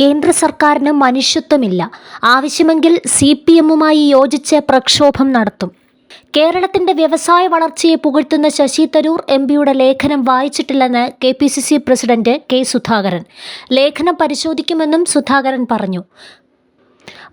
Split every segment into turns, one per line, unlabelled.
കേന്ദ്ര സർക്കാരിന് മനുഷ്യത്വമില്ല. ആവശ്യമെങ്കിൽ സി പി എമ്മുമായി യോജിച്ച് പ്രക്ഷോഭം നടത്തും. കേരളത്തിന്റെ വ്യവസായ വളർച്ചയെ പുകഴ്ത്തുന്ന ശശി തരൂർ എം പിയുടെ ലേഖനം വായിച്ചിട്ടില്ലെന്ന് K P C C president K Sudhakaran. ലേഖനം പരിശോധിക്കുമെന്നും സുധാകരൻ പറഞ്ഞു.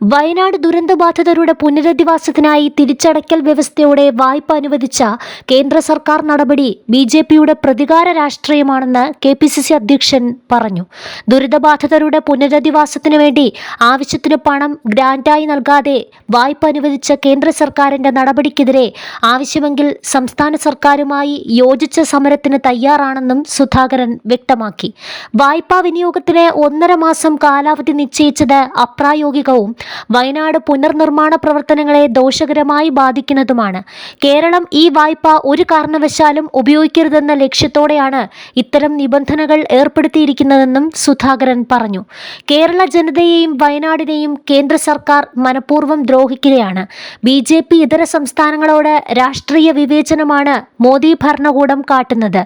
വയനാട് ദുരന്തബാധിതരുടെ പുനരധിവാസത്തിനായി തിരിച്ചടയ്ക്കൽ വ്യവസ്ഥയോടെ വായ്പ അനുവദിച്ച കേന്ദ്ര സർക്കാർ നടപടി ബി ജെ പിയുടെ പ്രതികാര രാഷ്ട്രീയമാണെന്ന് കെ പി സി സി അധ്യക്ഷൻ പറഞ്ഞു. ദുരിതബാധിതരുടെ പുനരധിവാസത്തിനു വേണ്ടി ആവശ്യത്തിന് പണം ഗ്രാന്റായി നൽകാതെ വായ്പ അനുവദിച്ച കേന്ദ്ര സർക്കാരിന്റെ നടപടിക്കെതിരെ ആവശ്യമെങ്കിൽ സംസ്ഥാന സർക്കാരുമായി യോജിച്ച സമരത്തിന് തയ്യാറാണെന്നും സുധാകരൻ വ്യക്തമാക്കി. വായ്പാ വിനിയോഗത്തിന് ഒന്നര മാസം കാലാവധി നിശ്ചയിച്ചത് അപ്രായോഗികവും വയനാട് പുനർനിർമ്മാണ പ്രവർത്തനങ്ങളെ ദോഷകരമായി ബാധിക്കുന്നതുമാണ്. കേരളം ഈ വായ്പ ഒരു കാരണവശാലും ഉപയോഗിക്കരുതെന്ന ലക്ഷ്യത്തോടെയാണ് ഇത്തരം നിബന്ധനകൾ ഏർപ്പെടുത്തിയിരിക്കുന്നതെന്നും സുധാകരൻ പറഞ്ഞു. കേരള ജനതയെയും വയനാടിനെയും കേന്ദ്ര സർക്കാർ മനഃപൂർവം ദ്രോഹിക്കുകയാണ്. ബി ജെ പി ഇതര സംസ്ഥാനങ്ങളോട് രാഷ്ട്രീയ വിവേചനമാണ് മോദി ഭരണകൂടം കാട്ടുന്നത്.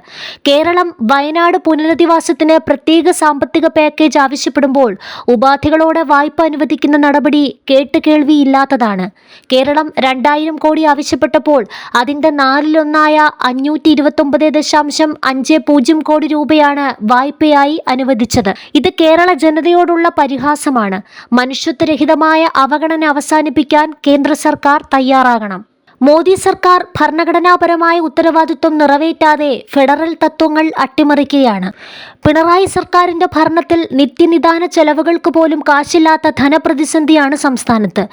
കേരളം വയനാട് പുനരധിവാസത്തിന് പ്രത്യേക സാമ്പത്തിക പാക്കേജ് ആവശ്യപ്പെടുമ്പോൾ ഉപാധികളോടെ വായ്പ അനുവദിക്കുന്ന നടപടി കേട്ടുകേൾവിയില്ലാത്തതാണ് കേരളം രണ്ടായിരം കോടി ആവശ്യപ്പെട്ടപ്പോൾ അതിന്റെ നാലിലൊന്നായ അഞ്ഞൂറ്റി ഇരുപത്തൊമ്പത് ദശാംശം അഞ്ച് പൂജ്യം കോടി രൂപയാണ് വായ്പയായി അനുവദിച്ചത്. ഇത് കേരള ജനതയോടുള്ള പരിഹാസമാണ്. മനുഷ്യത്വരഹിതമായ അവഗണന അവസാനിപ്പിക്കാൻ കേന്ദ്ര സർക്കാർ തയ്യാറാകണം. മോദി സർക്കാർ ഭരണഘടനാപരമായ ഉത്തരവാദിത്വം നിറവേറ്റാതെ ഫെഡറൽ തത്വങ്ങൾ അട്ടിമറിക്കുകയാണ്. പിണറായി സർക്കാരിന്റെ ഭരണത്തിൽ നിത്യനിദാന ചെലവുകൾക്ക് പോലും കാശില്ലാത്ത ധനപ്രതിസന്ധിയാണ് സംസ്ഥാനത്ത്.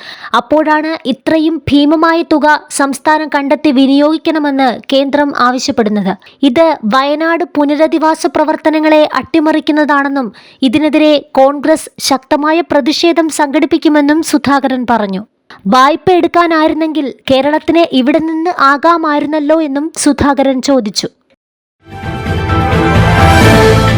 അപ്പോഴാണ് ഇത്രയും ഭീമമായ തുക സംസ്ഥാനം കണ്ടെത്തി വിനിയോഗിക്കണമെന്ന് കേന്ദ്രം ആവശ്യപ്പെടുന്നത്. ഇത് വയനാട് പുനരധിവാസ പ്രവർത്തനങ്ങളെ അട്ടിമറിക്കുന്നതാണെന്നും ഇതിനെതിരെ കോൺഗ്രസ് ശക്തമായ പ്രതിഷേധം സംഘടിപ്പിക്കുമെന്നും സുധാകരൻ പറഞ്ഞു. വായ്പ എടുക്കാനായിരുന്നെങ്കിൽ കേരളത്തിന് ഇവിടെ നിന്ന് ആകാമായിരുന്നല്ലോ എന്നും സുധാകരൻ ചോദിച്ചു.